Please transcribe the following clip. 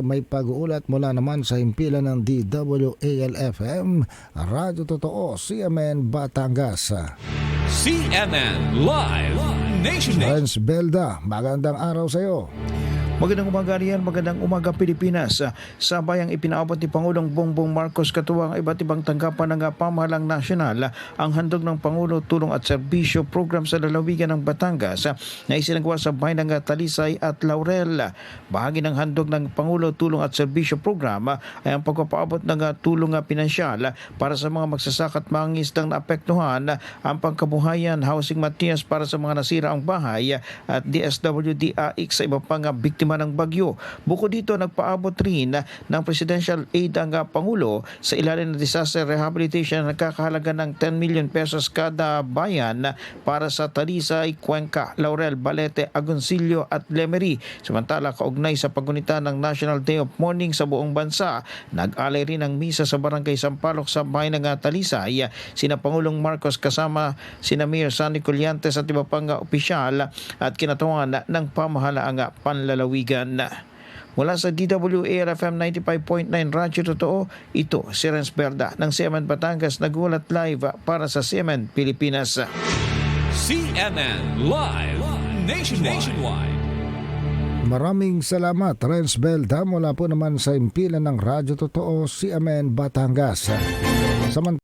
may pag-uulat mula naman sa himpilan ng DWALFM, Radyo Totoo, CMN Batangas. CNN Live Nation Lance Belda, magandang araw sa iyo. Magandang umaga riyan, magandang umaga Pilipinas. Sa bayang ipinaabot ni Pangulong Bongbong Marcos katuwang iba't ibang tanggapan ng pamahalang nasyonal ang handog ng Pangulo Tulong at Serbisyo Program sa lalawigan ng Batangas na isinagawa sa bayan ng Talisay at Laurel. Bahagi ng handog ng Pangulo Tulong at Serbisyo Program ay ang pagpapaabot ng tulong pinansyal para sa mga magsasaka at mangisdang naapektuhan ang pangkabuhayan, housing materials para sa mga nasira ang bahay at DSWD AIC sa iba pang biktima ng bagyo. Bukod dito, nagpaabot rin ng presidential aid ang uh, Pangulo sa ilalim ng disaster rehabilitation na nagkakahalaga ng 10 million pesos kada bayan para sa Talisay, Cuenca, Laurel, Balete, Agoncillo at Lemery. Samantala, kaugnay sa pagunita ng National Day of Mourning sa buong bansa, nag-alay rin ng misa sa Barangay Sampaloc sa bayan ng uh, Talisay. Sina Pangulong Marcos kasama sina Mayor Sandy Colliantes at iba pang opisyal at kinatawangan ng pamahalaang uh, panlalawigan. Mula sa DWARFM 95.9 Radyo Totoo, ito si Renz Berda ng CMN Batangas nagulat live para sa CMN Pilipinas. CNN Live Nationwide. Maraming salamat, Renz Belda, mula po naman sa himpilan ng Radyo Totoo, CMN Batangas. Samantala,